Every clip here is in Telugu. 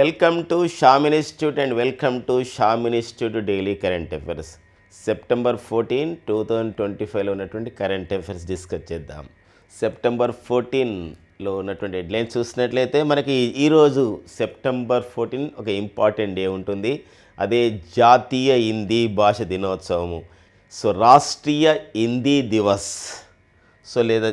Welcome to Sham institute and welcome to Sham institute daily current affairs. September fourteen two thousand twenty ఫైవ్లో ఉన్నటువంటి కరెంట్ అఫైర్స్ డిస్కస్ చేద్దాం. సెప్టెంబర్ ఫోర్టీన్లో ఉన్నటువంటి హెడ్లైన్స్ చూసినట్లయితే మనకి ఈరోజు సెప్టెంబర్ ఫోర్టీన్ ఒక ఇంపార్టెంట్ డే ఉంటుంది. అదే జాతీయ హిందీ భాష దినోత్సవము. సో రాష్ట్రీయ హిందీ దివస్. సో లేదా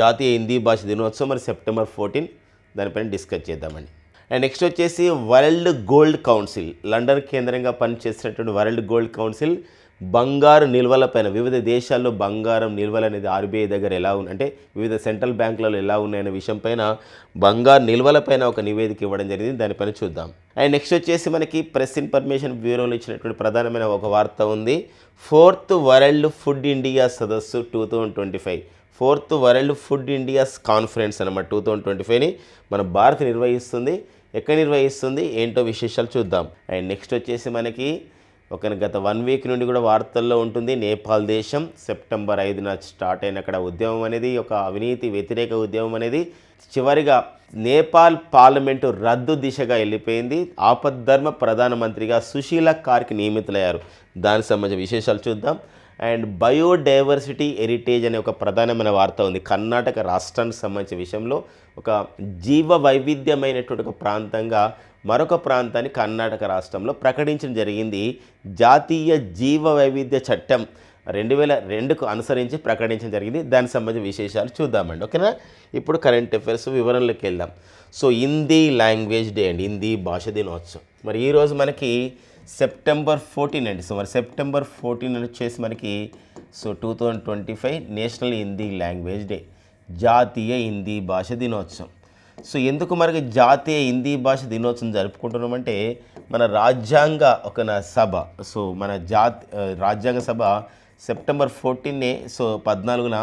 జాతీయ హిందీ భాష దినోత్సవం మరి సెప్టెంబర్ ఫోర్టీన్. దానిపైన డిస్కస్ చేద్దామండి. అండ్ నెక్స్ట్ వచ్చేసి వరల్డ్ గోల్డ్ కౌన్సిల్ లండన్ కేంద్రంగా పనిచేసినటువంటి వరల్డ్ గోల్డ్ కౌన్సిల్ బంగారు నిల్వలపైన వివిధ దేశాల్లో బంగారం నిల్వలు అనేది ఆర్బీఐ దగ్గర ఎలా ఉంది అంటే వివిధ సెంట్రల్ బ్యాంకులలో ఎలా ఉన్నాయనే విషయం పైన బంగారు నిల్వలపైన ఒక నివేదిక ఇవ్వడం జరిగింది. దానిపైన చూద్దాం. అండ్ నెక్స్ట్ వచ్చేసి మనకి ప్రెస్ ఇన్ఫర్మేషన్ బ్యూరోలో ఇచ్చినటువంటి ప్రధానమైన ఒక వార్త ఉంది. ఫోర్త్ వరల్డ్ ఫుడ్ ఇండియా సదస్సు two thousand twenty five. Fourth world food India's conference అనమాట టూ థౌజండ్ ట్వంటీ ఫైవ్ని మన భారత్ నిర్వహిస్తుంది. ఎక్కడ నిర్వహిస్తుంది? ఏంటో విశేషాలు చూద్దాం. అండ్ నెక్స్ట్ వచ్చేసి మనకి ఒక గత వన్ వీక్ నుండి కూడా వార్తల్లో ఉంటుంది. నేపాల్ దేశం సెప్టెంబర్ ఐదున స్టార్ట్ అయిన అక్కడ ఉద్యమం అనేది ఒక అవినీతి వ్యతిరేక ఉద్యమం అనేది చివరిగా నేపాల్ పార్లమెంటు రద్దు దిశగా వెళ్ళిపోయింది. ఆపద్ధర్మ ప్రధానమంత్రిగా సుశీల కార్కి నియమితులయ్యారు. దానికి సంబంధించిన విశేషాలు చూద్దాం. అండ్ బయోడైవర్సిటీ హెరిటేజ్ అనే ఒక ప్రధానమైన వార్త ఉంది. కర్ణాటక రాష్ట్రానికి సంబంధించిన విషయంలో ఒక జీవ వైవిధ్యమైనటువంటి ఒక ప్రాంతంగా మరొక ప్రాంతాన్ని కర్ణాటక రాష్ట్రంలో ప్రకటించడం జరిగింది. జాతీయ జీవ వైవిధ్య చట్టం రెండు వేల రెండుకు అనుసరించి ప్రకటించడం జరిగింది. దానికి సంబంధించిన విశేషాలు చూద్దామండి. ఓకేనా? ఇప్పుడు కరెంట్ అఫైర్స్ వివరణలోకి వెళ్దాం. సో హిందీ లాంగ్వేజ్ డే అండి. హిందీ భాష దినోత్సవం. మరి ఈరోజు మనకి సెప్టెంబర్ ఫోర్టీన్ అండి. సో మరి సెప్టెంబర్ ఫోర్టీన్ వచ్చేసి మనకి so two thousand twenty five national Hindi language day జాతీయ హిందీ భాష దినోత్సవం. సో ఎందుకు మనకి జాతీయ హిందీ భాష దినోత్సవం జరుపుకుంటున్నామంటే మన రాజ్యాంగ ఒక నా సభ సో మన జాతి రాజ్యాంగ సభ సెప్టెంబర్ ఫోర్టీన్నే సో పద్నాలుగున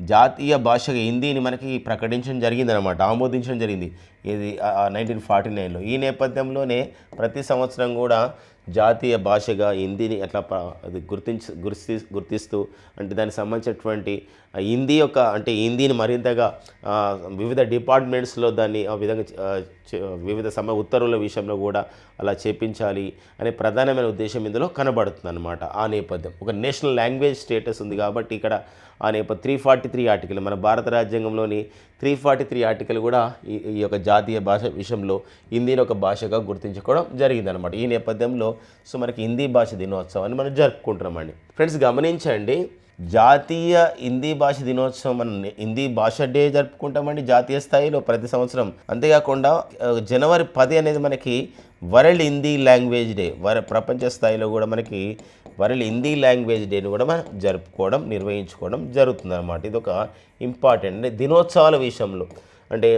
జాతీయ భాషగా హిందీని మనకి ప్రకటించడం జరిగిందనమాట ఆమోదించడం జరిగింది. ఇది నైన్టీన్ ఫార్టీ నైన్లో ఈ నేపథ్యంలోనే ప్రతి సంవత్సరం కూడా జాతీయ భాషగా హిందీని అట్లా అది గుర్తించి గుర్తి గుర్తిస్తూ అంటే దానికి సంబంధించినటువంటి హిందీ యొక్క అంటే హిందీని మరింతగా వివిధ డిపార్ట్మెంట్స్లో దాన్ని ఆ విధంగా వివిధ సమ ఉత్తర్వుల విషయంలో కూడా అలా చేపించాలి అనే ప్రధానమైన ఉద్దేశం ఇందులో కనబడుతుంది అనమాట ఆ నేపథ్యం. ఒక నేషనల్ లాంగ్వేజ్ స్టేటస్ ఉంది కాబట్టి ఇక్కడ ఆ నేపథ్యం త్రీ ఫార్టీ త్రీ ఆర్టికల్ మన భారత రాజ్యాంగంలోని త్రీ ఫార్టీ త్రీ ఆర్టికల్ కూడా ఈ ఈ యొక్క జాతీయ భాష విషయంలో హిందీని ఒక భాషగా గుర్తించుకోవడం జరిగిందనమాట ఈ నేపథ్యంలో సో మనకి హిందీ భాష దినోత్సవాన్ని మనం జరుపుకుంటున్నామండి ఫ్రెండ్స్ గమనించండి జాతీయ హిందీ భాష దినోత్సవం మనం హిందీ భాష డే జరుపుకుంటామండి జాతీయ స్థాయిలో ప్రతి సంవత్సరం. అంతేకాకుండా జనవరి పది అనేది మనకి వరల్డ్ హిందీ లాంగ్వేజ్ డే. వర ప్రపంచ స్థాయిలో కూడా మనకి వరల్డ్ హిందీ లాంగ్వేజ్ డేని కూడా మనం జరుపుకోవడం నిర్వహించుకోవడం జరుగుతుంది అనమాట ఇది ఒక ఇంపార్టెంట్ దినోత్సవాల విషయంలో అంటే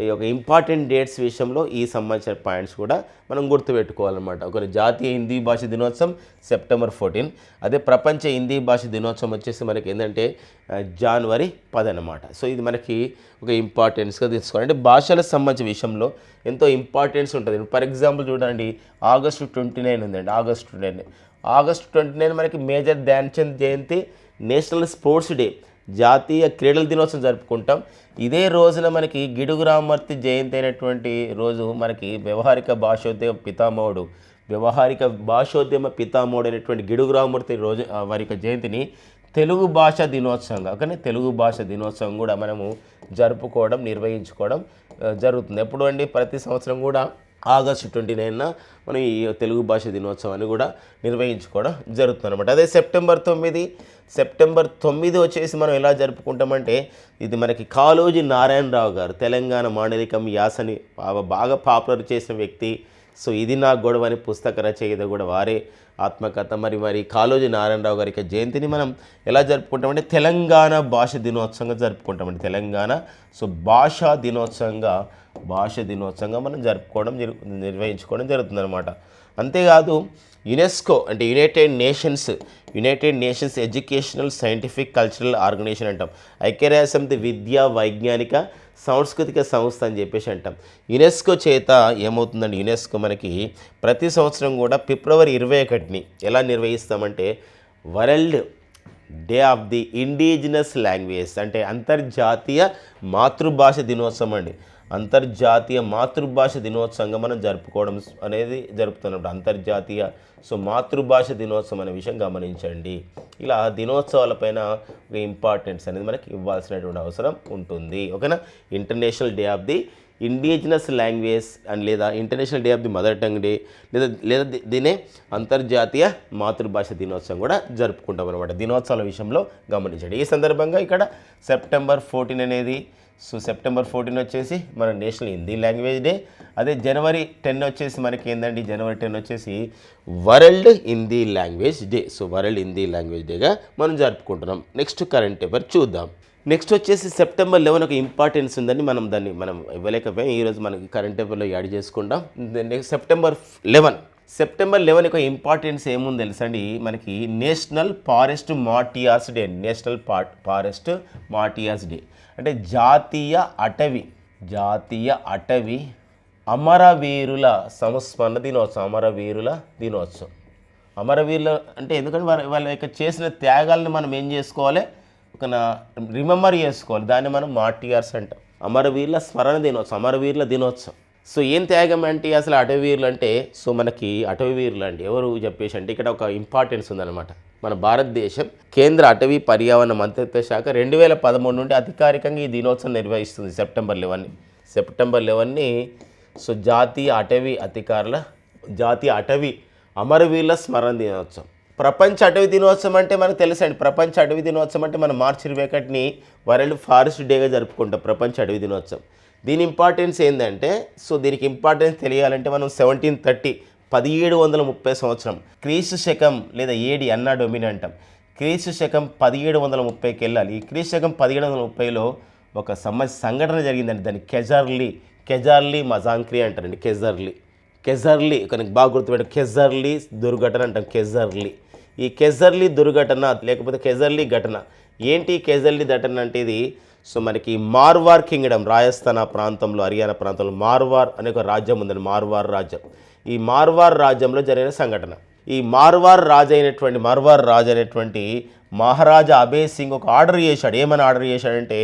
ఈ యొక్క ఇంపార్టెంట్ డేట్స్ విషయంలో ఈ సంబంధించిన పాయింట్స్ కూడా మనం గుర్తుపెట్టుకోవాలన్నమాట. ఒక జాతీయ హిందీ భాష దినోత్సవం సెప్టెంబర్ ఫోర్టీన్. అదే ప్రపంచ హిందీ భాష దినోత్సవం వచ్చేసి మనకి ఏంటంటే జనవరి పది అనమాట సో ఇది మనకి ఒక ఇంపార్టెన్స్గా తీసుకోవాలి. అంటే భాషలకు సంబంధించిన విషయంలో ఎంతో ఇంపార్టెన్స్ ఉంటుంది. ఫర్ ఎగ్జాంపుల్ చూడండి ఆగస్టు ట్వంటీ నైన్ ఉందండి August twenty nine. August twenty nine మనకి మేజర్ ధ్యాన్చంద్ జయంతి నేషనల్ స్పోర్ట్స్ డే. జాతీయ క్రీడల దినోత్సవం జరుపుకుంటాం. ఇదే రోజున మనకి గిడుగు రామమూర్తి జయంతి అయినటువంటి రోజు మనకి వ్యవహారిక భాషోద్యమ పితామహుడు వ్యవహారిక భాషోద్యమ పితామహుడు అయినటువంటి గిడుగు రామమూర్తి రోజు వారి యొక్క జయంతిని తెలుగు భాష దినోత్సవంగా కానీ తెలుగు భాష దినోత్సవం కూడా మనము జరుపుకోవడం నిర్వహించుకోవడం జరుగుతుంది. ఎప్పుడు అండి ప్రతి సంవత్సరం కూడా ఆగస్టు ట్వంటీ నైన్న మనం ఈ తెలుగు భాష దినోత్సవాన్ని కూడా నిర్వహించుకోవడం జరుగుతుందన్నమాట. అదే సెప్టెంబర్ తొమ్మిది సెప్టెంబర్ తొమ్మిది వచ్చేసి మనం ఎలా జరుపుకుంటామంటే ఇది మనకి కాలోజీ నారాయణరావు గారు తెలంగాణ మాండలికం యాసని బాగా- బాగా పాపులర్ చేసిన వ్యక్తి. సో ఇది నా గొడవ అని పుస్తక రచయిత కూడా వారే ఆత్మకథ. మరి మరి కాలోజీ నారాయణరావు గారి యొక్క జయంతిని మనం ఎలా జరుపుకుంటామంటే తెలంగాణ భాష దినోత్సవంగా జరుపుకుంటామండి. తెలంగాణ సో భాషా దినోత్సవంగా భాష దినోత్సవంగా మనం జరుపుకోవడం జరు నిర్వహించుకోవడం జరుగుతుందన్నమాట. అంతేకాదు యునెస్కో అంటే United Nations United Nations educational scientific cultural organization అంటాం. ఐక్యరాజ్యసమితి విద్యా వైజ్ఞానిక సాంస్కృతిక సంస్థ అని చెప్పేసి అంటాం. యునెస్కో చేత ఏమవుతుందండి యునెస్కో మనకి ప్రతి సంవత్సరం కూడా ఫిబ్రవరి ఇరవై ఒకటిని ఎలా నిర్వహిస్తామంటే world day of the indigenous language అంటే అంతర్జాతీయ మాతృభాష దినోత్సవం అండి. అంతర్జాతీయ మాతృభాష దినోత్సవంగా మనం జరుపుకోవడం అనేది జరుపుతున్నప్పుడు అంతర్జాతీయ సో మాతృభాష దినోత్సవం అనే విషయం గమనించండి. ఇలా దినోత్సవాలపైన ఒక ఇంపార్టెన్స్ అనేది మనకి ఇవ్వాల్సినటువంటి అవసరం ఉంటుంది. ఓకేనా? International day of the indigenous language and లేదా international day of the mother tongue day లేదా లేదా దీనే అంతర్జాతీయ మాతృభాష దినోత్సవం కూడా జరుపుకుంటాం అనమాట దినోత్సవాల విషయంలో గమనించండి. ఈ సందర్భంగా ఇక్కడ సెప్టెంబర్ ఫోర్టీన్ అనేది సో సెప్టెంబర్ ఫోర్టీన్ వచ్చేసి మన నేషనల్ హిందీ లాంగ్వేజ్ డే. అదే జనవరి టెన్ వచ్చేసి మనకి ఏంటండి జనవరి టెన్ వచ్చేసి world Hindi language day. So world Hindi language డేగా మనం జరుపుకుంటున్నాం. నెక్స్ట్ కరెంట్ పేపర్ చూద్దాం. నెక్స్ట్ వచ్చేసి సెప్టెంబర్ లెవెన్ ఒక ఇంపార్టెన్స్ ఉందని మనం దాన్ని మనం ఇవ్వలేకపోయాం. ఈరోజు మనకి కరెంట్ పేపర్లో యాడ్ చేసుకుంటాం. Next September eleven September eleven యొక్క ఇంపార్టెన్స్ ఏముంది తెలుసండి? మనకి national forest martyrs day national part forest martyrs day. అంటే జాతీయ అటవీ జాతీయ అటవీ అమరవీరుల సంస్మరణ దినోత్సవం అమరవీరుల దినోత్సవం. అమరవీరుల అంటే ఎందుకంటే వాళ్ళ వాళ్ళ యొక్క చేసిన త్యాగాలను మనం ఏం చేసుకోవాలి? ఒక రిమెంబర్ చేసుకోవాలి. దాన్ని మనం మాటియార్స్ అంటాం. అమరవీరుల స్మరణ దినోత్సవం అమరవీరుల దినోత్సవం. సో ఏం త్యాగం అంటే అసలు అటవీరులు అంటే సో మనకి అటవీరులు అంటే ఎవరు చెప్పేసి అంటే ఇక్కడ ఒక ఇంపార్టెన్స్ ఉందన్నమాట. మన భారతదేశం కేంద్ర అటవీ పర్యావరణ మంత్రిత్వ శాఖ రెండు వేల పదమూడు నుండి అధికారికంగా ఈ దినోత్సవం నిర్వహిస్తుంది సెప్టెంబర్ లెవెన్ని సెప్టెంబర్ లెవెన్ని సో జాతీయ అటవీ అధికారుల జాతీయ అటవీ అమరవీరుల స్మరణ దినోత్సవం. ప్రపంచ అటవీ దినోత్సవం అంటే మనకు తెలుసండి. ప్రపంచ అటవీ దినోత్సవం అంటే మనం మార్చి ఇరవై ఒకటిని వరల్డ్ ఫారెస్ట్ డేగా జరుపుకుంటాం ప్రపంచ అటవీ దినోత్సవం. దీని ఇంపార్టెన్స్ ఏంటంటే సో దీనికి ఇంపార్టెన్స్ తెలియాలంటే మనం సెవెంటీన్ థర్టీ పదిహేడు వందల ముప్పై సంవత్సరం క్రీస్తు శకం లేదా ఏడి అన్నా డొమిని అంటాం క్రీస్తు శకం పదిహేడు వందల ముప్పైకి వెళ్ళాలి. ఈ క్రీస్తు శకం పదిహేడు వందల ముప్పైలో ఒక సమస్య సంఘటన జరిగిందండి. దాన్ని కెజర్లీ కెజార్లీ మజాంక్రీ అంటారండి. కెజర్లీ కెజర్లీ కనుక బాగా గుర్తుపెట్టు కెజర్లీ దుర్ఘటన అంటాం. కెజర్లీ ఈ కెజర్లీ దుర్ఘటన లేకపోతే కెజర్లీ ఘటన ఏంటి కెజర్లీ ఘటన అంటే ఇది? సో మనకి మార్వార్ కింగ్డమ్ రాజస్థాన్ ప్రాంతంలో హర్యానా ప్రాంతంలో మార్వార్ అనే ఒక రాజ్యం ఉందండి మార్వార్ రాజ్యం. ఈ మార్వార్ రాజ్యంలో జరిగిన సంఘటన. ఈ మార్వార్ రాజు అయినటువంటి మార్వార్ రాజు అయినటువంటి మహారాజా అభయ్ సింగ్ ఒక ఆర్డర్ చేశాడు. ఏమని ఆర్డర్ చేశాడంటే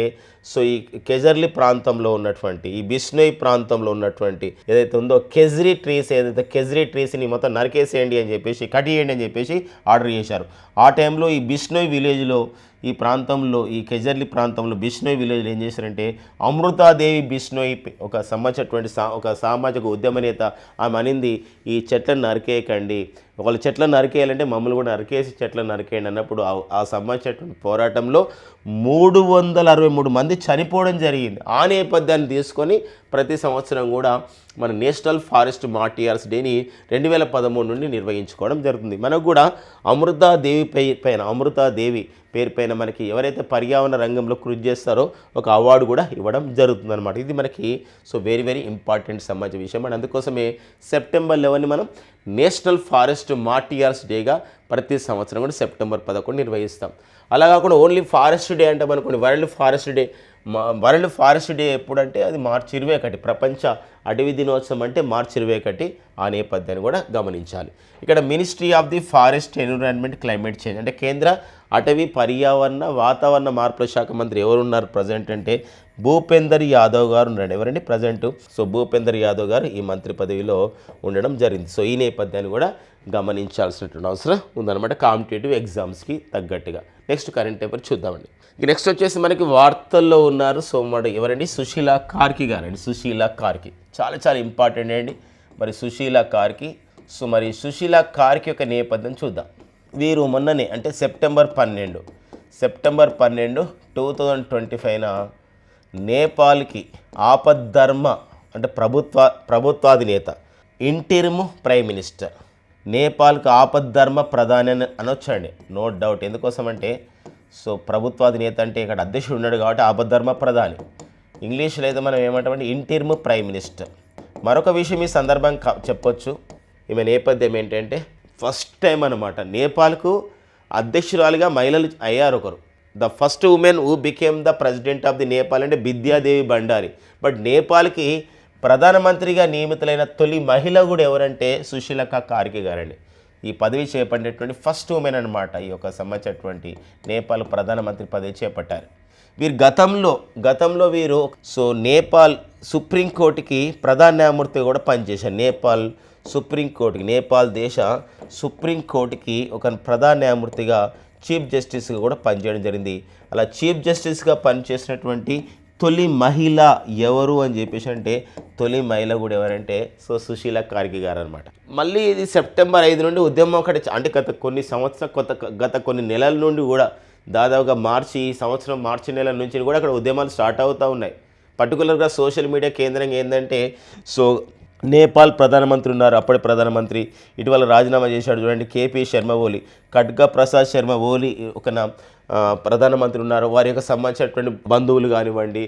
సో ఈ కెజర్లీ ప్రాంతంలో ఉన్నటువంటి ఈ బిష్నోయ్ ప్రాంతంలో ఉన్నటువంటి ఏదైతే ఉందో కెజ్రీ ట్రీస్ ఏదైతే కెజ్రీ ట్రీస్ని మొత్తం నరికేసేయండి అని చెప్పేసి కటియేయండి అని చెప్పేసి ఆర్డర్ చేశారు. ఆ టైంలో ఈ బిష్నోయ్ విలేజ్లో ఈ ప్రాంతంలో ఈ కెజర్లీ ప్రాంతంలో బిష్నోయ్ విలేజ్లో ఏం చేశారంటే అమృతాదేవి బిష్నోయ్ ఒక సంబంధించినటువంటి సా ఒక సామాజిక ఉద్యమ నేత ఆమె అనింది ఈ చెట్లను నరికేయకండి. ఒకళ్ళు చెట్లను నరికేయాలంటే మమ్మల్ని కూడా నరికేసి చెట్లను నరికేయండి అన్నప్పుడు ఆ- సంబంధించినటువంటి పోరాటంలో మూడు వందల అరవై మూడు మంది చనిపోవడం జరిగింది. ఆ నేపథ్యాన్ని తీసుకొని ప్రతి సంవత్సరం కూడా మన నేషనల్ ఫారెస్ట్ మార్టియర్స్ డేని రెండు వేల పదమూడు నుండి నిర్వహించుకోవడం జరుగుతుంది. మనకు కూడా అమృతాదేవి పై పైన అమృతాదేవి పేరు పైన మనకి ఎవరైతే పర్యావరణ రంగంలో కృషి చేస్తారో ఒక అవార్డు కూడా ఇవ్వడం జరుగుతుంది అనమాట ఇది మనకి సో వెరీ వెరీ ఇంపార్టెంట్ సంబంధించిన విషయం. అండ్ అందుకోసమే సెప్టెంబర్ లెవెన్ని మనం నేషనల్ ఫారెస్ట్ మార్టియర్స్ డేగా ప్రతి సంవత్సరం కూడా సెప్టెంబర్ పదకొండు నిర్వహిస్తాం. అలా కాకుండా ఓన్లీ ఫారెస్ట్ డే అంటే మనకు వరల్డ్ ఫారెస్ట్ డే మా వరల్డ్ ఫారెస్ట్ డే ఎప్పుడంటే అది మార్చి ఇరవై ఒకటి. ప్రపంచ అటవీ దినోత్సవం అంటే మార్చి ఇరవై ఒకటి ఆ నేపథ్యాన్ని కూడా గమనించాలి. ఇక్కడ ministry of the forest environment climate change అంటే కేంద్ర అటవీ పర్యావరణ వాతావరణ మార్పుల శాఖ మంత్రి ఎవరున్నారు ప్రజెంట్ అంటే భూపేందర్ యాదవ్ గారు ఉన్నాడు ఎవరండి ప్రజెంట్? సో భూపేందర్ యాదవ్ గారు ఈ మంత్రి పదవిలో ఉండడం జరిగింది. సో ఈ నేపథ్యాన్ని కూడా గమనించాల్సినటువంటి అవసరం ఉందన్నమాట. కాంపిటేటివ్ ఎగ్జామ్స్కి తగ్గట్టుగా. నెక్స్ట్ కరెంట్ పేపర్ చూద్దామండి. ఇక నెక్స్ట్ వచ్చేసి మనకి వార్తల్లో ఉన్నారు. సో మన ఎవరండి? సుశీల కార్కి గారండి. సుశీల కార్కి. చాలా చాలా ఇంపార్టెంట్ అండి. మరి సుశీల కార్కి. సో మరి సుశీల కార్కి యొక్క నేపథ్యం చూద్దాం. వీరు మొన్ననే అంటే సెప్టెంబర్ పన్నెండు. సెప్టెంబర్ పన్నెండు టూ థౌజండ్ ట్వంటీ ఫైవ్న నేపాల్కి ఆపద్ధర్మ అంటే ప్రభుత్వ ప్రభుత్వాధినేత ఇంటిరిము ప్రైమ్ మినిస్టర్ నేపాల్కి ఆపద్ధర్మ ప్రధాని అని అనొచ్చండి. No doubt. ఎందుకోసం అంటే సో ప్రభుత్వాధినేత అంటే ఇక్కడ అధ్యక్షుడు ఉన్నాడు కాబట్టి ఆపద్ధర్మ ప్రధాని. ఇంగ్లీష్లో అయితే మనం ఏమంటామంటే ఇంటిరిమ్ ప్రైమ్ మినిస్టర్. మరొక విషయం ఈ సందర్భం చెప్పొచ్చు. ఈమె నేపథ్యం ఏంటంటే ఫస్ట్ టైం అనమాట నేపాల్కు అధ్యక్షురాలిగా మహిళలు అయ్యారు ఒకరు. The first woman who became the president of the Nepal అంటే బిద్యాదేవి బండారి బట్ నేపాల్కి ప్రధానమంత్రిగా నియమితులైన తొలి మహిళ కూడా ఎవరంటే సుశీలక కార్కి గారండి. ఈ పదవి చేపట్టినటువంటి ఫస్ట్ ఉమెన్ అనమాట ఈ యొక్క సంబంధించినటువంటి నేపాల్ ప్రధానమంత్రి పదవి చేపట్టారు. వీరు గతంలో గతంలో వీరు సో నేపాల్ సుప్రీంకోర్టుకి ప్రధాన న్యాయమూర్తి కూడా పనిచేశారు. నేపాల్ సుప్రీంకోర్టుకి నేపాల్ దేశ సుప్రీంకోర్టుకి ఒక ప్రధాన న్యాయమూర్తిగా చీఫ్ జస్టిస్గా కూడా పనిచేయడం జరిగింది. అలా చీఫ్ జస్టిస్గా పనిచేసినటువంటి తొలి మహిళ ఎవరు అని చెప్పేసి అంటే తొలి మహిళ కూడా ఎవరంటే సో సుశీల కార్కి గారు అనమాట మళ్ళీ ఇది సెప్టెంబర్ ఐదు నుండి ఉద్యమం ఒకటి అంటే గత కొన్ని సంవత్సరం కొత్త గత కొన్ని నెలల నుండి కూడా దాదాపుగా మార్చి ఈ సంవత్సరం మార్చి నెల నుంచి కూడా అక్కడ ఉద్యమాలు స్టార్ట్ అవుతూ ఉన్నాయి. పర్టికులర్గా సోషల్ మీడియా కేంద్రంగా ఏంటంటే సో నేపాల్ ప్రధానమంత్రి ఉన్నారు అప్పటి ప్రధానమంత్రి. ఇటీవల రాజీనామా చేశాడు చూడండి కేపీ శర్మ ఓలి ఖడ్గా ప్రసాద్ శర్మ ఓలి ఒక నా ప్రధానమంత్రి ఉన్నారు. వారి యొక్క సంబంధించినటువంటి బంధువులు కానివ్వండి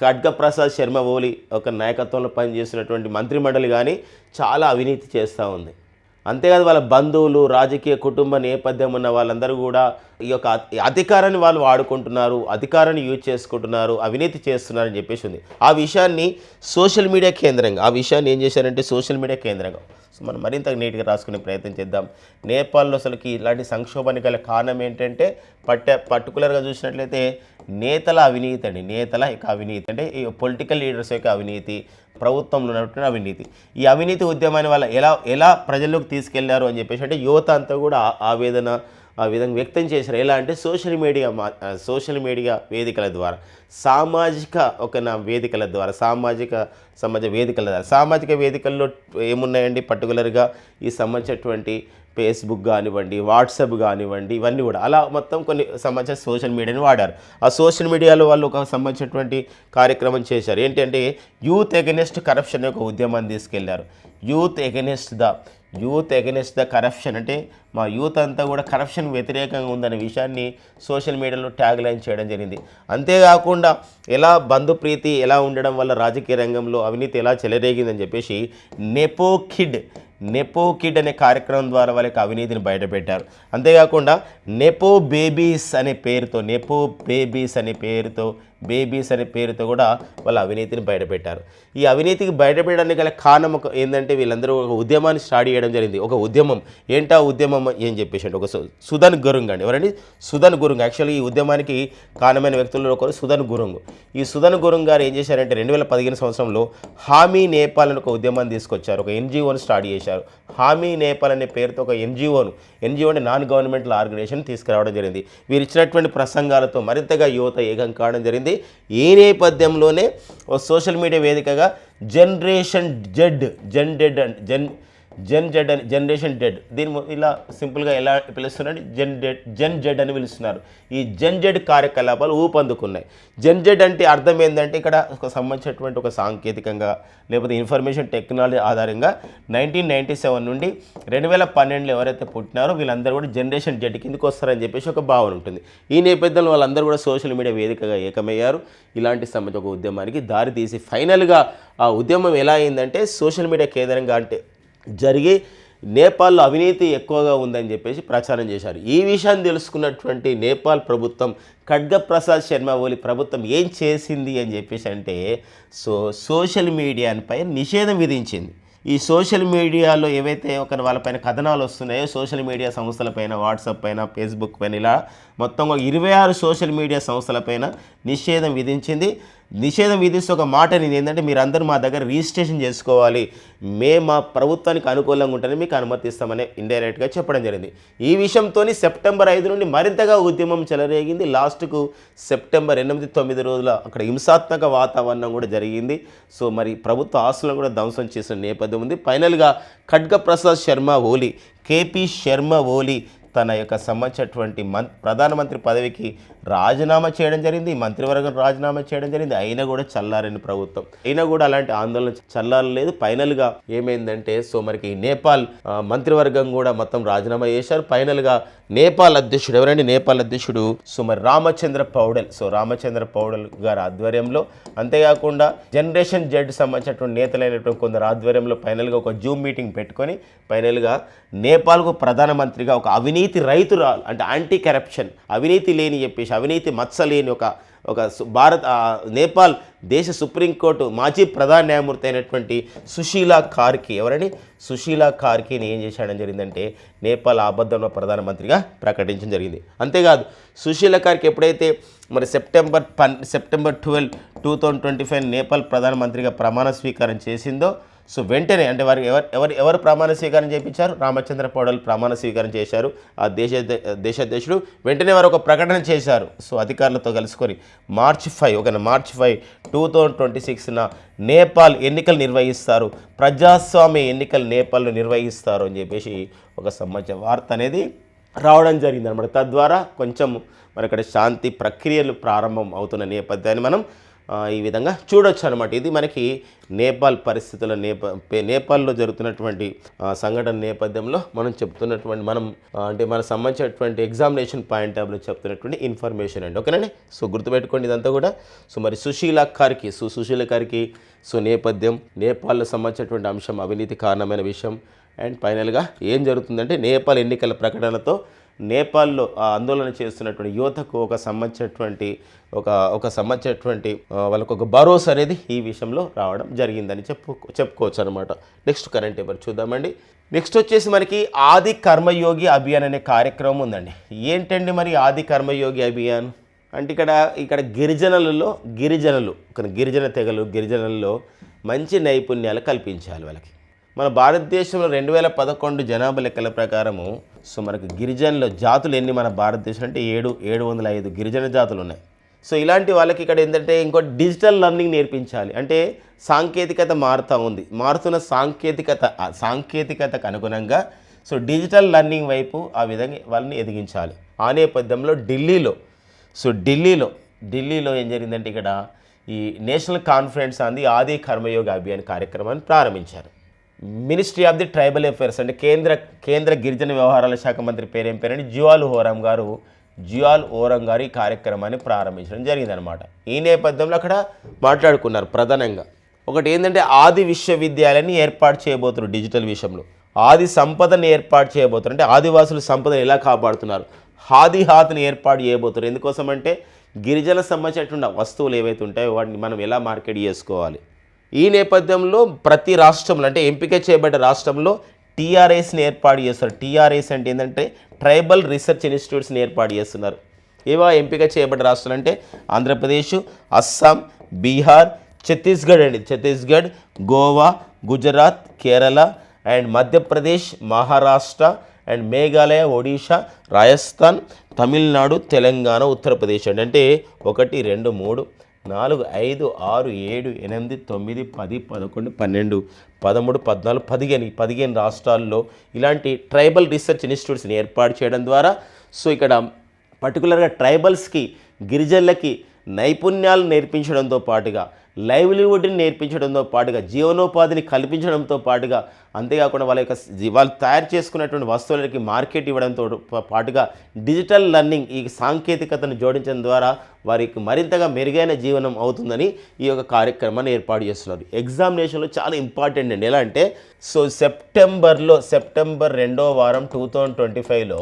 ఖడ్గ ప్రసాద్ శర్మ ఓలి ఒక నాయకత్వంలో పనిచేసినటువంటి మంత్రిమండలి కానీ చాలా అవినీతి చేస్తూ ఉంది. అంతేకాదు వాళ్ళ బంధువులు రాజకీయ కుటుంబ నేపథ్యం ఉన్న వాళ్ళందరూ కూడా ఈ యొక్క అధికారాన్ని వాళ్ళు వాడుకుంటున్నారు అధికారాన్ని యూజ్ చేసుకుంటున్నారు అవినీతి చేస్తున్నారని చెప్పేసి ఉంది. ఆ విషయాన్ని సోషల్ మీడియా కేంద్రంగా ఆ విషయాన్ని ఏం చేశారంటే సోషల్ మీడియా కేంద్రంగా. సో మనం మరింత నీట్గా రాసుకునే ప్రయత్నం చేద్దాం. నేపాల్లో అసలుకి ఇలాంటి సంక్షోభానికి గల కారణం ఏంటంటే పట్ట పర్టికులర్గా చూసినట్లయితే నేతల అవినీతి అండి. నేతల యొక్క అవినీతి అంటే ఈ పొలిటికల్ లీడర్స్ యొక్క అవినీతి ప్రభుత్వంలో ఉన్నటువంటి అవినీతి. ఈ అవినీతి ఉద్యమాన్ని వల్ల ఎలా ఎలా ప్రజల్లోకి తీసుకెళ్ళారు అని చెప్పేసి అంటే యువత అంతా కూడా ఆ- ఆవేదన ఆ విధంగా వ్యక్తం చేశారు. ఎలా అంటే సోషల్ మీడియా మా సోషల్ మీడియా వేదికల ద్వారా సామాజిక ఒక నా వేదికల ద్వారా సామాజిక సమాజ వేదికల ద్వారా. సామాజిక వేదికల్లో ఏమున్నాయండి? పర్టికులర్గా ఈ సంబంధించినటువంటి ఫేస్బుక్ కానివ్వండి వాట్సాప్ కానివ్వండి ఇవన్నీ కూడా. అలా మొత్తం కొన్ని సంబంధించిన సోషల్ మీడియాని వాడారు. ఆ సోషల్ మీడియాలో వాళ్ళు ఒక సంబంధించినటువంటి కార్యక్రమం చేశారు. ఏంటంటే యూత్ ఎగనెస్ట్ కరప్షన్ యొక్క ఉద్యమాన్ని తీసుకెళ్ళారు. Youth against the youth against the corruption అంటే మా యూత్ అంతా కూడా కరప్షన్ వ్యతిరేకంగా ఉందనే విషయాన్ని సోషల్ మీడియాలో ట్యాగ్ లైన్ చేయడం జరిగింది. అంతేకాకుండా ఎలా బంధుప్రీతి ఎలా ఉండడం వల్ల రాజకీయ రంగంలో అవినీతి ఎలా చెలరేగిందని చెప్పేసి నెపో కిడ్ నెపో కిడ్ అనే కార్యక్రమం ద్వారా వాళ్ళకి అవినీతిని బయటపెట్టారు. అంతేకాకుండా నెపో బేబీస్ అనే పేరుతో నెపో బేబీస్ అనే పేరుతో బేబీస్ అనే పేరుతో కూడా వాళ్ళ అవినీతిని బయటపెట్టారు. ఈ అవినీతికి బయటపెట్టడానికి గల కారణం ఒక ఏంటంటే వీళ్ళందరూ ఒక ఉద్యమాన్ని స్టార్ట్ చేయడం జరిగింది. ఒక ఉద్యమం. ఏంటా ఉద్యమం? ఏం చెప్పేసి అంటే ఒక సు- సుధన్ గురుంగ్ అండి. ఎవరండి? సుధన్ గురుంగ్. యాక్చువల్లీ ఈ ఉద్యమానికి కారణమైన వ్యక్తుల్లో ఒకరు సుధన్ గురుంగ్. ఈ సుధన్ గురుంగ్ గారు ఏం చేశారంటే రెండు వేల పదిహేను సంవత్సరంలో హామీ నేపాల్ అని ఒక ఉద్యమాన్ని తీసుకొచ్చారు. ఒక ఎన్జిఓను స్టార్ట్ చేశారు. హామీ నేపాల్ అనే పేరుతో ఒక ఎన్జిఓను ఎన్జిఓ అంటే నాన్ గవర్నమెంటల్ ఆర్గనైజేషన్ తీసుకురావడం జరిగింది. వీరు ఇచ్చినటువంటి ప్రసంగాలతో మరింతగా యువత ఏకం కావడం జరిగింది. ఈ నేపథ్యంలోనే ఓ సోషల్ మీడియా వేదికగా generation Z gen Z and gen gen Z అని జనరేషన్ డెడ్ దీని ఇలా సింపుల్గా ఎలా పిలుస్తున్నారు జెన్ డెడ్ జెన్ జెడ్ అని పిలుస్తున్నారు. ఈ జెన్ జెడ్ కార్యకలాపాలు ఊపందుకున్నాయి. జెన్ జెడ్ అంటే అర్థం ఏంటంటే ఇక్కడ ఒక సంబంధించినటువంటి ఒక సాంకేతికంగా లేకపోతే ఇన్ఫర్మేషన్ టెక్నాలజీ ఆధారంగా నైన్టీన్ నైంటీ సెవెన్ నుండి రెండు వేల పన్నెండులో ఎవరైతే పుట్టినారో వీళ్ళందరూ కూడా జనరేషన్ జెడ్ కిందకి వస్తారని చెప్పేసి ఒక భావన ఉంటుంది. ఈ నేపథ్యంలో వాళ్ళందరూ కూడా సోషల్ మీడియా వేదికగా ఏకమయ్యారు. ఇలాంటి సంబంధించిన ఒక ఉద్యమానికి దారి తీసి ఫైనల్గా ఆ ఉద్యమం ఎలా అయిందంటే సోషల్ మీడియా కేంద్రంగా అంటే జరిగి నేపాల్లో అవినీతి ఎక్కువగా ఉందని చెప్పేసి ప్రచారం చేశారు. ఈ విషయాన్ని తెలుసుకున్నటువంటి నేపాల్ ప్రభుత్వం ఖడ్గ ప్రసాద్ శర్మ ఓలి ప్రభుత్వం ఏం చేసింది అని చెప్పేసి అంటే సో సోషల్ మీడియాపై నిషేధం విధించింది. ఈ సోషల్ మీడియాలో ఏవైతే ఒక వాళ్ళపైన కథనాలు వస్తున్నాయో సోషల్ మీడియా సంస్థలపైన వాట్సాప్ పైన ఫేస్బుక్ పైన ఇలా మొత్తం ఇరవై ఆరు సోషల్ మీడియా సంస్థలపైన నిషేధం విధించింది. నిషేధం విధిస్తే ఒక మాట నేను ఏంటంటే మీరందరూ మా దగ్గర రిజిస్ట్రేషన్ చేసుకోవాలి. మేము మా ప్రభుత్వానికి అనుకూలంగా ఉంటేనే మీకు అనుమతిస్తామని ఇండైరెక్ట్గా చెప్పడం జరిగింది. ఈ విషయంతో సెప్టెంబర్ ఐదు నుండి మరింతగా ఉద్యమం చెలరేగింది. లాస్ట్కు సెప్టెంబర్ ఎనిమిది తొమ్మిది రోజుల అక్కడ హింసాత్మక వాతావరణం కూడా జరిగింది. సో మరి ప్రభుత్వ ఆస్తులను కూడా ధ్వంసం చేసిన నేపథ్యం ఉంది. ఫైనల్గా ఖడ్గ ప్రసాద్ శర్మ ఓలీ కేపీ శర్మ ఓలీ తన యొక్క సంబంధించినటువంటి మం ప్రధానమంత్రి పదవికి రాజీనామా చేయడం జరిగింది మంత్రివర్గం రాజీనామా చేయడం జరిగింది. అయినా కూడా చల్లారని ప్రభుత్వం. అయినా కూడా అలాంటి ఆందోళన చల్లారలేదు ఫైనల్గా ఏమైందంటే సో మనకి నేపాల్ మంత్రివర్గం కూడా మొత్తం రాజీనామా చేశారు. ఫైనల్గా నేపాల్ అధ్యక్షుడు ఎవరండి? నేపాల్ అధ్యక్షుడు సో మరి రామచంద్ర పౌడల్. సో రామచంద్ర పౌడల్ గారి ఆధ్వర్యంలో అంతేకాకుండా జనరేషన్ జెడ్ సంబంధించినటువంటి నేతలైనటువంటి కొందరు ఆధ్వర్యంలో ఫైనల్గా ఒక జూమ్ మీటింగ్ పెట్టుకొని ఫైనల్గా నేపాల్కు ప్రధానమంత్రిగా ఒక అవినీతి రైతురాలు అంటే యాంటీ కరప్షన్ అవినీతి లేని చెప్పేసి అవినీతి మత్స లేని ఒక ఒక భారత భారత్ నేపాల్ దేశ సుప్రీంకోర్టు మాజీ ప్రధాన న్యాయమూర్తి అయినటువంటి సుశీలా కార్కి ఎవరని సుశీలా కార్కిని ఏం చేశాడని జరిగిందంటే నేపాల్ అబద్ధంలో ప్రధానమంత్రిగా ప్రకటించడం జరిగింది. అంతేకాదు సుశీలా కార్కి ఎప్పుడైతే మరి సెప్టెంబర్ పన్ September twelve two thousand twenty five Nepal ప్రధానమంత్రిగా ప్రమాణ స్వీకారం చేసిందో సో వెంటనే అంటే వారికి ఎవరు ఎవరు ఎవరు ప్రమాణ స్వీకారం చేయించారు? రామచంద్ర పౌడలు ప్రమాణ స్వీకారం చేశారు. ఆ దేశ దేశాధ్యక్షుడు వెంటనే వారు ఒక ప్రకటన చేశారు. సో అధికారులతో కలుసుకొని మార్చ్ ఫైవ్ ఒక March five two thousand twenty సిక్స్న Nepal ఎన్నికలు నిర్వహిస్తారు. ప్రజాస్వామ్య ఎన్నికలు నేపాల్లో నిర్వహిస్తారు అని చెప్పేసి ఒక సంబంధించిన వార్త అనేది రావడం జరిగింది అనమాట తద్వారా కొంచెం మరి అక్కడ శాంతి ప్రక్రియలు ప్రారంభం అవుతున్న నేపథ్యాన్ని మనం ఈ విధంగా చూడొచ్చు అనమాట ఇది మనకి నేపాల్ పరిస్థితుల నేప నేపాల్లో జరుగుతున్నటువంటి సంఘటన నేపథ్యంలో మనం చెప్తున్నటువంటి మనం అంటే మన సంబంధించినటువంటి ఎగ్జామినేషన్ పాయింట్ ఆఫ్లో చెప్తున్నటువంటి ఇన్ఫర్మేషన్ అండి. ఓకేనండి? సో గుర్తుపెట్టుకోండి ఇదంతా కూడా. సో మరి సుశీల గారికి సు సుశీల గారికి సో నేపథ్యం నేపాల్లో సంబంధించినటువంటి అంశం అవినీతి కారణమైన విషయం అండ్ ఫైనల్గా ఏం జరుగుతుందంటే నేపాల్ ఎన్నికల ప్రకటనతో నేపాల్లో ఆ ఆందోళన చేస్తున్నటువంటి యువతకు ఒక సంబంధించినటువంటి ఒక ఒక సంబంధించినటువంటి వాళ్ళకు ఒక భరోసా అనేది ఈ విషయంలో రావడం జరిగిందని చెప్పు చెప్పుకోవచ్చు అనమాట నెక్స్ట్ కరెంట్ ఎవరు చూద్దామండి. నెక్స్ట్ వచ్చేసి మనకి ఆది కర్మయోగి అభియాన్ అనే కార్యక్రమం ఉందండి. ఏంటండి మరి ఆది కర్మయోగి అభియాన్? అంటే ఇక్కడ ఇక్కడ గిరిజనులలో గిరిజనులు గిరిజన తెగలు గిరిజనుల్లో మంచి నైపుణ్యాలు కల్పించాలి వాళ్ళకి. మన భారతదేశంలో రెండు వేల పదకొండు జనాభా లెక్కల ప్రకారము సో మనకు గిరిజనుల జాతులు ఎన్ని మన భారతదేశం అంటే ఏడు ఏడు వందల ఐదు గిరిజన జాతులు ఉన్నాయి. సో ఇలాంటి వాళ్ళకి ఇక్కడ ఏంటంటే ఇంకో డిజిటల్ లర్నింగ్ నేర్పించాలి. అంటే సాంకేతికత మారుతూ ఉంది. మారుతున్న సాంకేతికత సాంకేతికతకు అనుగుణంగా సో డిజిటల్ లర్నింగ్ వైపు ఆ విధంగా వాళ్ళని ఎదిగించాలి. ఆ నేపథ్యంలో ఢిల్లీలో సో ఢిల్లీలో ఢిల్లీలో ఏం జరిగిందంటే ఇక్కడ ఈ నేషనల్ కాన్ఫరెన్స్ అంది ఆది కర్మయోగ అభియాన్ కార్యక్రమాన్ని ప్రారంభించారు. Ministry of the tribal affairs అంటే కేంద్ర కేంద్ర గిరిజన వ్యవహారాల శాఖ మంత్రి పేరేం పేరండి? జియాల్ హోరాం గారు జియాల్ ఓరం గారు ఈ కార్యక్రమాన్ని ప్రారంభించడం జరిగిందనమాట ఈ నేపథ్యంలో అక్కడ మాట్లాడుకున్నారు ప్రధానంగా. ఒకటి ఏంటంటే ఆది విశ్వవిద్యాలయాన్ని ఏర్పాటు చేయబోతున్నారు డిజిటల్ విషయంలో. ఆది సంపదని ఏర్పాటు చేయబోతున్నారు. అంటే ఆదివాసుల సంపదను ఎలా కాపాడుతున్నారు? హాది హాత్ని ఏర్పాటు చేయబోతున్నారు. ఎందుకోసం అంటే గిరిజన సంబంధించినటువంటి వస్తువులు ఏవైతే ఉంటాయో వాటిని మనం ఎలా మార్కెట్ చేసుకోవాలి? ఈ నేపథ్యంలో ప్రతి రాష్ట్రంలో అంటే ఎంపిక చేయబడ్డ రాష్ట్రంలో టీఆర్ఎస్ని ఏర్పాటు చేస్తారు. టీఆర్ఎస్ అంటే ఏంటంటే ట్రైబల్ రీసెర్చ్ ఇన్స్టిట్యూట్స్ని ఏర్పాటు చేస్తున్నారు. ఏవా ఎంపిక చేయబడ్డ రాష్ట్రాలు అంటే ఆంధ్రప్రదేశ్ అస్సాం బీహార్ ఛత్తీస్గఢ్ అండి. ఛత్తీస్గఢ్ గోవా గుజరాత్ కేరళ అండ్ మధ్యప్రదేశ్ మహారాష్ట్ర అండ్ మేఘాలయ ఒడిషా రాజస్థాన్ తమిళనాడు తెలంగాణ ఉత్తరప్రదేశ్ అండి. అంటే ఒకటి రెండు మూడు. నాలుగు ఐదు ఆరు ఏడు ఎనిమిది తొమ్మిది పది పదకొండు పన్నెండు పదమూడు పద్నాలుగు పదిహేను. పదిహేను రాష్ట్రాల్లో ఇలాంటి ట్రైబల్ రీసెర్చ్ ఇన్స్టిట్యూట్స్ని ఏర్పాటు చేయడం ద్వారా సో ఇక్కడ పర్టికులర్గా ట్రైబల్స్కి గిరిజనులకి నైపుణ్యాలు నేర్పించడంతో పాటుగా లైవ్లీవుడ్ని నేర్పించడంతో పాటుగా జీవనోపాధిని కల్పించడంతో పాటుగా అంతేకాకుండా వాళ్ళ యొక్క వాళ్ళు తయారు చేసుకున్నటువంటి వస్తువులకి మార్కెట్ ఇవ్వడంతో పాటుగా డిజిటల్ లెర్నింగ్ ఈ సాంకేతికతను జోడించడం ద్వారా వారికి మరింతగా మెరుగైన జీవనం అవుతుందని ఈ యొక్క కార్యక్రమాన్ని ఏర్పాటు చేస్తున్నారు. ఎగ్జామినేషన్లో చాలా ఇంపార్టెంట్ అండి. ఎలా అంటే సో సెప్టెంబర్లో సెప్టెంబర్ రెండో వారం టూ థౌజండ్ ట్వంటీ ఫైవ్లో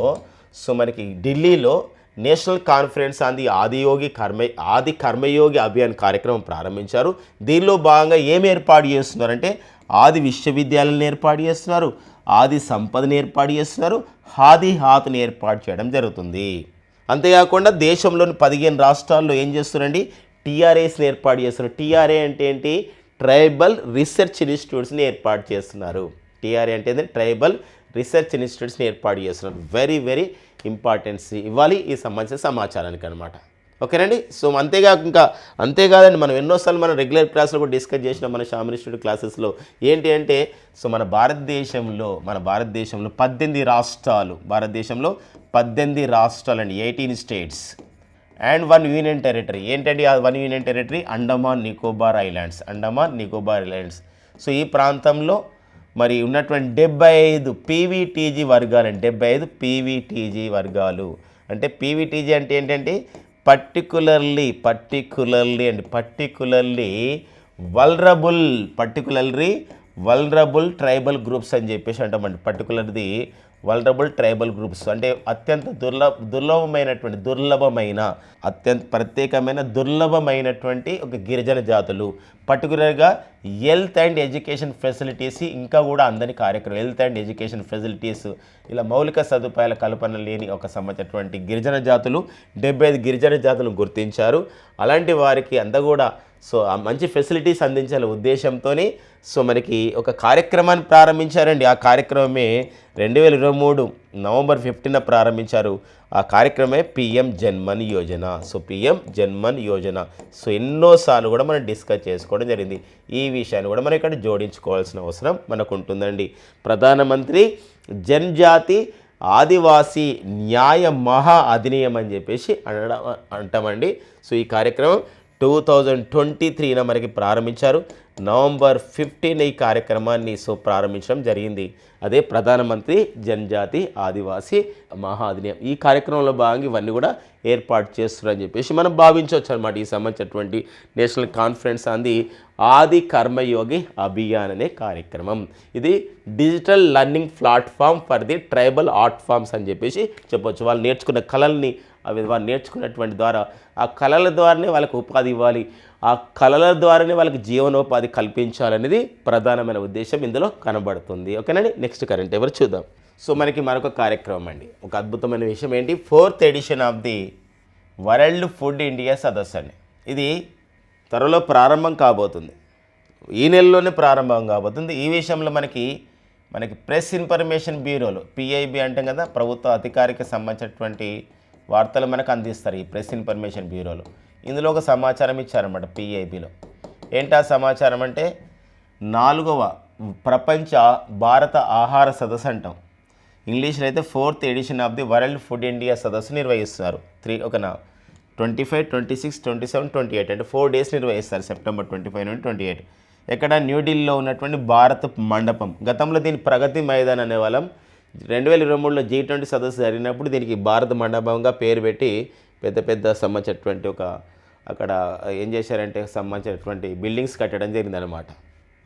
సో మనకి ఢిల్లీలో national conference on the Adiyogi Karma Adi Karmayogi Abhiyan కార్యక్రమం ప్రారంభించారు. దీనిలో భాగంగా ఏం ఏర్పాటు చేస్తున్నారంటే ఆది విశ్వవిద్యాలయాలను ఏర్పాటు చేస్తున్నారు ఆది సంపదను ఏర్పాటు చేస్తున్నారు హాది హాత్ని ఏర్పాటు చేయడం జరుగుతుంది. అంతేకాకుండా దేశంలోని పదిహేను రాష్ట్రాల్లో ఏం చేస్తున్నారండి? టీఆర్ఏస్ని ఏర్పాటు చేస్తున్నారు. టీఆర్ఏ అంటే ఏంటి? ట్రైబల్ రీసెర్చ్ ఇన్స్టిట్యూట్స్ని ఏర్పాటు చేస్తున్నారు. టీఆర్ఏ అంటే ట్రైబల్ రీసెర్చ్ ఇన్స్టిట్యూట్స్ని ఏర్పాటు చేస్తున్నారు. వెరీ వెరీ ఇంపార్టెన్స్ ఇవ్వాలి. ఈ సంబంధించిన సమాచారానికి అనమాట ఓకేనండి? సో అంతేగా ఇంకా అంతేకాదండి మనం ఎన్నోసార్లు మనం రెగ్యులర్ క్లాస్లో కూడా డిస్కస్ చేసిన మన షామ్ క్లాసెస్లో. ఏంటి అంటే సో మన భారతదేశంలో మన భారతదేశంలో పద్దెనిమిది రాష్ట్రాలు భారతదేశంలో పద్దెనిమిది రాష్ట్రాలు అండి eighteen states. And one union territory. ఏంటండి ఆ one union territory? Andaman Nicobar islands. Andaman Nicobar islands. So ఈ ప్రాంతంలో మరి ఉన్నటువంటి డెబ్బై ఐదు పీవీటీజీ వర్గాలు అండి. డెబ్బై ఐదు పీవీటీజీ వర్గాలు. అంటే పీవీటీజీ అంటే ఏంటంటే పర్టికులర్లీ పర్టికులర్లీ అండి particularly vulnerable particularly vulnerable tribal groups అని చెప్పేసి అంటామండి. పర్టికులర్ది వల్రబుల్ ట్రైబల్ గ్రూప్స్ అంటే అత్యంత దుర్లభ దుర్లభమైనటువంటి దుర్లభమైన అత్యంత ప్రత్యేకమైన దుర్లభమైనటువంటి ఒక గిరిజన జాతులు. పర్టికులర్గా హెల్త్ అండ్ ఎడ్యుకేషన్ ఫెసిలిటీస్ ఇంకా కూడా అందని కార్యక్రమం హెల్త్ అండ్ ఎడ్యుకేషన్ ఫెసిలిటీస్ ఇలా మౌలిక సదుపాయాల కల్పన లేని ఒక సంబంధించినటువంటి గిరిజన జాతులు డెబ్బై ఐదు గిరిజన జాతులను గుర్తించారు. అలాంటి వారికి అంతా కూడా సో ఆ మంచి ఫెసిలిటీస్ అందించాల ఉద్దేశంతో సో మనకి ఒక కార్యక్రమాన్ని ప్రారంభించారండి. ఆ కార్యక్రమమే రెండు వేల ఇరవై మూడు నవంబర్ ఫిఫ్టీన ప్రారంభించారు. ఆ కార్యక్రమే PM Janman Yojana. So PM Janman Yojana. So ఎన్నోసార్లు కూడా మనం డిస్కస్ చేసుకోవడం జరిగింది. ఈ విషయాన్ని కూడా మనం ఇక్కడ జోడించుకోవాల్సిన అవసరం మనకు ఉంటుందండి ప్రధానమంత్రి జన్జాతి ఆదివాసీ న్యాయ మహా అధినియం అని చెప్పేసి అనడం అంటామండి. సో ఈ కార్యక్రమం టూ థౌజండ్ ట్వంటీ త్రీన మనకి ప్రారంభించారు. నవంబర్ ఫిఫ్టీన్ ఈ కార్యక్రమాన్ని సో ప్రారంభించడం జరిగింది. అదే ప్రధానమంత్రి జనజాతి ఆదివాసీ మహాదినియం ఈ కార్యక్రమంలో భాగంగా ఇవన్నీ కూడా ఏర్పాటు చేస్తున్నారని చెప్పేసి మనం భావించవచ్చు అనమాట ఈ సంబంధించినటువంటి నేషనల్ కాన్ఫరెన్స్ అంది ఆది కర్మయోగి అభియాన్ అనే కార్యక్రమం. ఇది digital learning platform for the tribal art forms అని చెప్పేసి చెప్పొచ్చు. వాళ్ళు నేర్చుకున్న కళల్ని అవి వాళ్ళు నేర్చుకున్నటువంటి ద్వారా ఆ కళల ద్వారానే వాళ్ళకి ఉపాధి ఇవ్వాలి. ఆ కళల ద్వారానే వాళ్ళకి జీవనోపాధి కల్పించాలనేది ప్రధానమైన ఉద్దేశం ఇందులో కనబడుతుంది. ఓకేనండి? నెక్స్ట్ కరెంట్ ఎవరు చూద్దాం. సో మనకి మరొక కార్యక్రమం అండి. ఒక అద్భుతమైన విషయం ఏంటి? Fourth edition of the world food India సదస్సు అండి. ఇది త్వరలో ప్రారంభం కాబోతుంది. ఈ నెలలోనే ప్రారంభం కాబోతుంది. ఈ విషయంలో మనకి మనకి ప్రెస్ ఇన్ఫర్మేషన్ బ్యూరోలు పిఐబి అంటాం కదా ప్రభుత్వ అధికారికి సంబంధించినటువంటి వార్తలు మనకు అందిస్తారు ఈ ప్రెస్ ఇన్ఫర్మేషన్ బ్యూరోలో. ఇందులో ఒక సమాచారం ఇచ్చారన్నమాట పిఐబిలో. ఏంటా సమాచారం అంటే నాలుగవ ప్రపంచ భారత ఆహార సదస్సు అంటాం. ఇంగ్లీష్లో అయితే fourth edition of the world food India సదస్సు నిర్వహిస్తున్నారు. త్రీ ఒక నా twenty five twenty six twenty seven twenty eight అంటే ఫోర్ డేస్ నిర్వహిస్తారు సెప్టెంబర్ ట్వంటీ ఫైవ్ నుండి ట్వంటీ ఎయిట్. ఎక్కడ న్యూఢిల్లీలో ఉన్నటువంటి భారత మండపం గతంలో దీని ప్రగతి మైదాన్ అనే వాళ్ళం రెండు వేల ఇరవై మూడులో జీ ట్వంటీ సదస్సు జరిగినప్పుడు దీనికి భారత మండపంగా పేరు పెట్టి పెద్ద పెద్ద సంబంధించినటువంటి ఒక అక్కడ ఏం చేశారంటే సంబంధించినటువంటి బిల్డింగ్స్ కట్టడం జరిగిందనమాట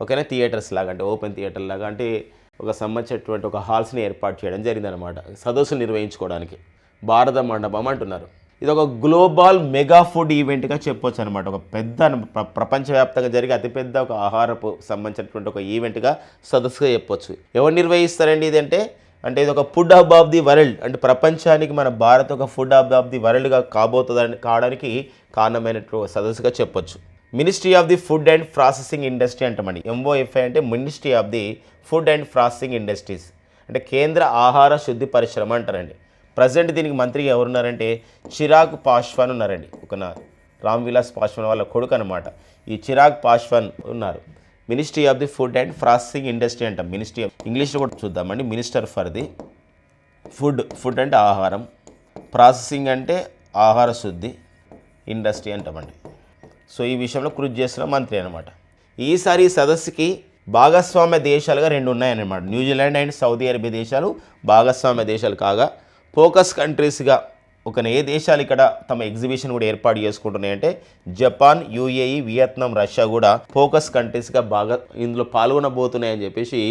ఓకేనా? థియేటర్స్ లాగా అంటే ఓపెన్ థియేటర్ లాగా అంటే ఒక సంబంధించినటువంటి ఒక హాల్స్ని ఏర్పాటు చేయడం జరిగిందనమాట సదస్సులు నిర్వహించుకోవడానికి. భారత మండపం అంటున్నారు. ఇది ఒక గ్లోబల్ మెగా ఫుడ్ ఈవెంట్గా చెప్పొచ్చు అనమాట ఒక పెద్ద ప్ర- ప్రపంచవ్యాప్తంగా జరిగే అతిపెద్ద ఒక ఆహారపు సంబంధించినటువంటి ఒక ఈవెంట్గా సదస్సుగా చెప్పొచ్చు. ఎవరు నిర్వహిస్తారండి ఇదంటే అంటే ఇది ఒక food hub of the world. అంటే ప్రపంచానికి మన భారత్ ఒక ఫుడ్ హబ్ ఆఫ్ ది వరల్డ్గా కాబోతుందని కావడానికి కారణమైనట్టు సదస్సుగా చెప్పొచ్చు. Ministry of the food and processing industry అంటామండి. ఎంఓఎఫ్ఐ అంటే ministry of the food and processing industries. అంటే కేంద్ర ఆహార శుద్ధి పరిశ్రమ అంటారండి. ప్రజెంట్ దీనికి మంత్రిగా ఎవరున్నారంటే చిరాగ్ పాశ్వాన్ ఉన్నారండి. ఒక రామ్ విలాస్ పాశ్వాన్ వాళ్ళ కొడుకు అనమాట ఈ చిరాగ్ పాశ్వాన్ ఉన్నారు. Ministry of the food and processing industry అంటాం. మినిస్ట్రీ ఆఫ్ ఇంగ్లీష్లో కూడా చూద్దామండి. Minister for the food food అంటే ఆహారం ప్రాసెసింగ్ అంటే ఆహార శుద్ధి ఇండస్ట్రీ అంటామండి. సో ఈ విషయంలో కృషి చేసిన మంత్రి అనమాట ఈసారి సదస్సుకి భాగస్వామ్య దేశాలుగా రెండు ఉన్నాయన్నమాట. న్యూజిలాండ్ అండ్ సౌదీ అరేబియా దేశాలు భాగస్వామ్య దేశాలు కాగా ఫోకస్ కంట్రీస్గా ఒక ఏ దేశాలు ఇక్కడ తమ ఎగ్జిబిషన్ కూడా ఏర్పాటు చేసుకుంటున్నాయంటే జపాన్ యూఏఈ వియత్నాం రష్యా కూడా ఫోకస్ కంట్రీస్గా బాగా ఇందులో పాల్గొనబోతున్నాయని చెప్పేసి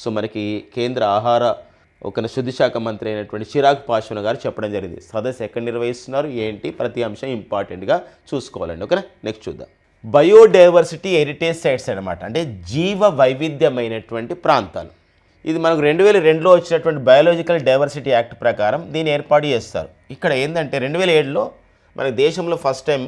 సో మనకి కేంద్ర ఆహార ఒక శుద్ధి శాఖ మంత్రి అయినటువంటి చిరాగ్ పాశ్వన్ గారు చెప్పడం జరిగింది. సదస్సు ఎక్కడ నిర్వహిస్తున్నారు? ఏంటి? ప్రతి అంశం ఇంపార్టెంట్గా చూసుకోవాలండి. ఓకేనా? నెక్స్ట్ చూద్దాం. బయోడైవర్సిటీ హెరిటేజ్ సైట్స్ అనమాట అంటే జీవ వైవిధ్యమైనటువంటి ప్రాంతాలు. ఇది మనకు రెండు వేల రెండులో వచ్చినటువంటి బయోలాజికల్ డైవర్సిటీ యాక్ట్ ప్రకారం దీన్ని ఏర్పాటు చేస్తారు. ఇక్కడ ఏంటంటే రెండు వేల ఏడులో మన దేశంలో ఫస్ట్ టైం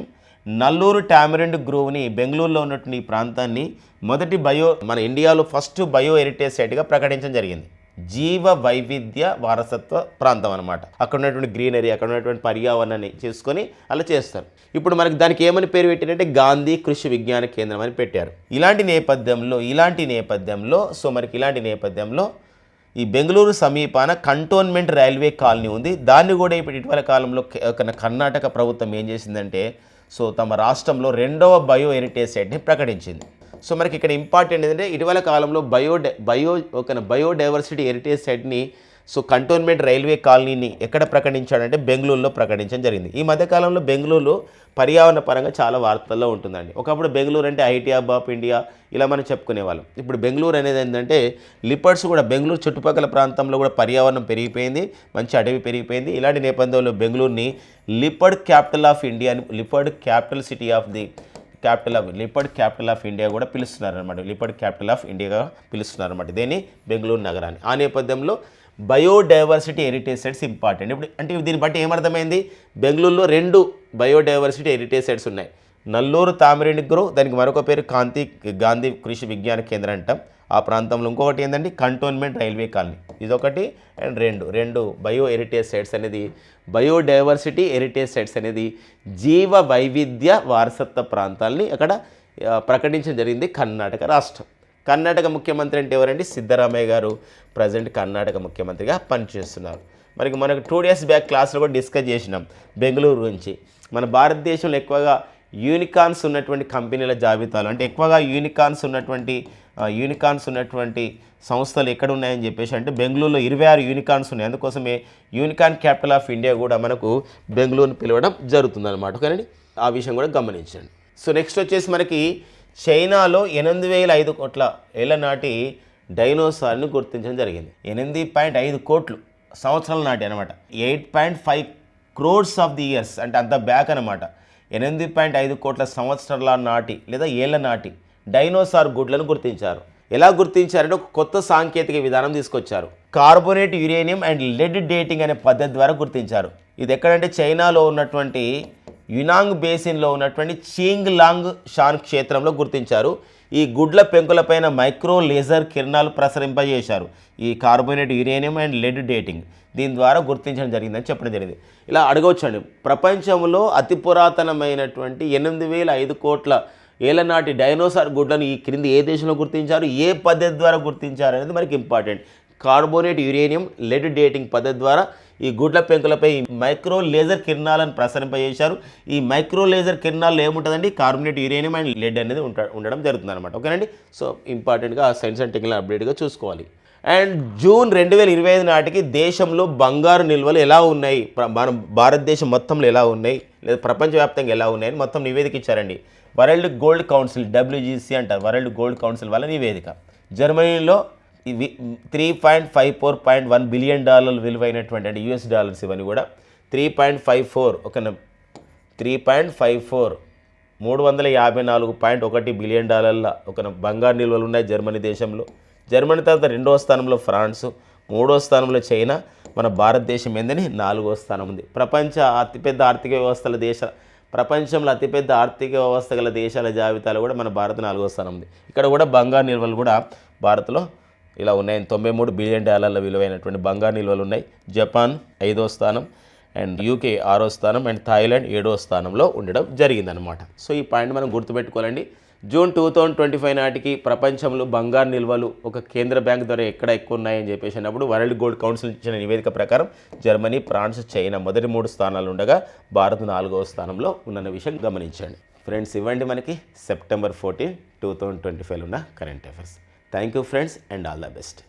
నల్లూరు టామరెండ్ గ్రోవ్ని బెంగళూరులో ఉన్నటువంటి ఈ ప్రాంతాన్ని మొదటి బయో మన ఇండియాలో ఫస్ట్ బయో హెరిటేజ్ సైట్గా ప్రకటించడం జరిగింది. జీవ వైవిధ్య వారసత్వ ప్రాంతం అనమాట అక్కడ ఉన్నటువంటి గ్రీనరీ అక్కడ ఉన్నటువంటి పర్యావరణాన్ని చేసుకొని అలా చేస్తారు. ఇప్పుడు మనకి దానికి ఏమని పేరు పెట్టారంటే గాంధీ కృషి విజ్ఞాన కేంద్రం అని పెట్టారు. ఇలాంటి నేపథ్యంలో ఇలాంటి నేపథ్యంలో సో మనకి ఇలాంటి నేపథ్యంలో ఈ బెంగళూరు సమీపాన కంటోన్మెంట్ రైల్వే కాలనీ ఉంది. దాన్ని కూడా ఇప్పుడు ఇటీవల కాలంలో కర్ణాటక ప్రభుత్వం ఏం చేసిందంటే సో తమ రాష్ట్రంలో రెండవ బయో హెరిటేజ్ సైట్ని ప్రకటించింది. సో మనకి ఇక్కడ ఇంపార్టెంట్ ఏంటంటే ఇటీవల కాలంలో బయో బయో ఒక బయోడైవర్సిటీ హెరిటేజ్ సైట్ని సో కంటోన్మెంట్ రైల్వే కాలనీని ఎక్కడ ప్రకటించాడంటే బెంగళూరులో ప్రకటించడం జరిగింది. ఈ మధ్యకాలంలో బెంగళూరు పర్యావరణ పరంగా చాలా వార్తల్లో ఉంటుందండి. ఒకప్పుడు బెంగళూరు అంటే ఐటీ హబ్ ఆఫ్ ఇండియా ఇలా మనం చెప్పుకునేవాళ్ళం. ఇప్పుడు బెంగళూరు అనేది ఏంటంటే లిపర్స్ కూడా బెంగళూరు చుట్టుపక్కల ప్రాంతంలో కూడా పర్యావరణం పెరిగిపోయింది మంచి అడవి పెరిగిపోయింది. ఇలాంటి నేపథ్యంలో బెంగళూరుని లిపర్డ్ క్యాపిటల్ ఆఫ్ ఇండియా అని leopard capital city of the capital of leopard capital of India కూడా పిలుస్తున్నారు అనమాట క్యాపిటల్ ఆఫ్ ఇండియాగా పిలుస్తున్నారనమాట దేని దీన్ని? బెంగళూరు నగరాన్ని. ఆ నేపథ్యంలో బయోడైవర్సిటీ హెరిటేజ్ సైట్స్ ఇంపార్టెంట్. ఇప్పుడు అంటే దీన్ని బట్టి ఏమర్థమైంది? బెంగళూరులో రెండు బయోడైవర్సిటీ హెరిటేజ్ సైట్స్ ఉన్నాయి. నల్లూరు తామిరేనిగ్రు దానికి మరొక పేరు కాంతి గాంధీ కృషి విజ్ఞాన కేంద్రం అంటాం. ఆ ప్రాంతంలో ఇంకొకటి ఏంటంటే కంటోన్మెంట్ రైల్వే కాలనీ. ఇదొకటి అండ్ రెండు. రెండు బయో హెరిటేజ్ సైట్స్ అనేది బయోడైవర్సిటీ హెరిటేజ్ సైట్స్ అనేది జీవ వైవిధ్య వారసత్వ ప్రాంతాలని అక్కడ ప్రకటించడం జరిగింది కర్ణాటక రాష్ట్రం. కర్ణాటక ముఖ్యమంత్రి అంటే ఎవరండి? సిద్ధరామయ్య గారు. ప్రజెంట్ కర్ణాటక ముఖ్యమంత్రిగా పనిచేస్తున్నారు. మరి మనకు టూ డేస్ బ్యాక్ క్లాస్లో కూడా డిస్కస్ చేసినాం బెంగళూరు గురించి మన భారతదేశంలో ఎక్కువగా యూనికాన్స్ ఉన్నటువంటి కంపెనీల జాబితాలు అంటే ఎక్కువగా యూనికాన్స్ ఉన్నటువంటి యూనికాన్స్ ఉన్నటువంటి సంస్థలు ఎక్కడ ఉన్నాయని చెప్పేసి అంటే బెంగళూరులో ఇరవై ఆరు యూనికాన్స్ ఉన్నాయి. అందుకోసమే యూనికాన్ క్యాపిటల్ ఆఫ్ ఇండియా కూడా మనకు బెంగళూరుని పిలవడం జరుగుతుందన్నమాట. ఓకేనండి? ఆ విషయం కూడా గమనించండి. సో నెక్స్ట్ వచ్చేసి మనకి చైనాలో ఎనిమిది వేల ఐదు కోట్ల ఏళ్ళ నాటి డైనోసార్ని గుర్తించడం జరిగింది. ఎనిమిది పాయింట్ ఐదు కోట్లు సంవత్సరాల నాటి అనమాట eight point five crores of the years అంటే అంత బ్యాక్ అనమాట ఎనిమిది పాయింట్ ఐదు కోట్ల సంవత్సరాల నాటి లేదా ఏళ్ళ నాటి డైనోసార్ గుడ్లను గుర్తించారు. ఎలా గుర్తించారంటే ఒక కొత్త సాంకేతిక విధానం తీసుకొచ్చారు. Carbonate uranium and lead dating అనే పద్ధతి ద్వారా గుర్తించారు. ఇది ఎక్కడంటే చైనాలో ఉన్నటువంటి యునాంగ్ బేసిన్లో ఉన్నటువంటి చీంగ్ లాంగ్ షాన్ క్షేత్రంలో గుర్తించారు. ఈ గుడ్ల పెంకులపైన మైక్రో లేజర్ కిరణాలు ప్రసరింపజేశారు. ఈ carbonate uranium and lead dating దీని ద్వారా గుర్తించడం జరిగిందని చెప్పడం జరిగింది. ఇలా అడగవచ్చండి. ప్రపంచంలో అతి పురాతనమైనటువంటి ఎనిమిది వేల ఐదు కోట్ల ఏళ్ళనాటి డైనోసార్ గుడ్లను ఈ క్రింది ఏ దేశంలో గుర్తించారు? ఏ పద్ధతి ద్వారా గుర్తించారు అనేది మనకి important. Carbonate uranium lead dating పద్ధతి ద్వారా ఈ గుడ్ల పెంకులపై మైక్రో లేజర్ కిరణాలను ప్రసరింపజేశారు. ఈ మైక్రో లేజర్ కిరణాల్లో ఏముంటుందండి? కార్బోనేట్ యురేనియం అండ్ లెడ్ అనేది ఉంట ఉండడం జరుగుతుంది అనమాట ఓకేనండి? సో ఇంపార్టెంట్గా సైన్స్ అండ్ టెక్నాలజీ అప్డేట్గా చూసుకోవాలి. అండ్ జూన్ రెండు వేల ఇరవై ఐదు నాటికి దేశంలో బంగారు నిల్వలు ఎలా ఉన్నాయి? మన భారతదేశం మొత్తంలో ఎలా ఉన్నాయి? లేదా ప్రపంచవ్యాప్తంగా ఎలా ఉన్నాయి అని మొత్తం నివేదిక ఇచ్చారండి. వరల్డ్ గోల్డ్ కౌన్సిల్ డబ్ల్యూజీసీ అంటారు వరల్డ్ గోల్డ్ కౌన్సిల్ వల్ల నివేదిక. జర్మనీలో ఇవి three point five four point one billion డాలర్లు విలువైనటువంటి అంటే యూఎస్ డాలర్స్ ఇవన్నీ కూడా త్రీ పాయింట్ ఫైవ్ ఫోర్ ఒక త్రీ పాయింట్ ఫైవ్ ఫోర్ మూడు వందల యాభై నాలుగు పాయింట్ ఒకటి బిలియన్ డాలర్ల ఒక బంగారు నిల్వలు ఉన్నాయి జర్మనీ దేశంలో. జర్మనీ తర్వాత రెండవ స్థానంలో ఫ్రాన్స్ మూడో స్థానంలో చైనా మన భారతదేశం ఏందని నాలుగో స్థానం ఉంది. ప్రపంచ అతిపెద్ద ఆర్థిక వ్యవస్థల దేశ ప్రపంచంలో అతిపెద్ద ఆర్థిక వ్యవస్థ గల దేశాల జాబితాలో కూడా మన భారత్ నాలుగో స్థానం ఉంది. ఇక్కడ కూడా బంగారు నిల్వలు కూడా భారత్లో ఇలా ఉన్నాయి. తొంభై మూడు బిలియన్ డాలర్ల విలువైనటువంటి బంగారు నిల్వలు ఉన్నాయి. జపాన్ ఐదో స్థానం అండ్ యూకే ఆరో స్థానం అండ్ థాయిలాండ్ ఏడో స్థానంలో ఉండడం జరిగిందనమాట సో ఈ పాయింట్ మనం గుర్తుపెట్టుకోవాలండి. June two thousand twenty five నాటికి ప్రపంచంలో బంగారు నిల్వలు ఒక కేంద్ర బ్యాంక్ ద్వారా ఎక్కడ ఎక్కువ ఉన్నాయని చెప్పేసి అన్నప్పుడు వరల్డ్ గోల్డ్ కౌన్సిల్ ఇచ్చిన నివేదిక ప్రకారం జర్మనీ ఫ్రాన్స్ చైనా మొదటి మూడు స్థానాలు ఉండగా భారత్ నాలుగవ స్థానంలో ఉన్న విషయం గమనించండి. ఫ్రెండ్స్ ఇవ్వండి మనకి September fourteen two thousand twenty five ఉన్న current affairs. Thank you friends and all the best.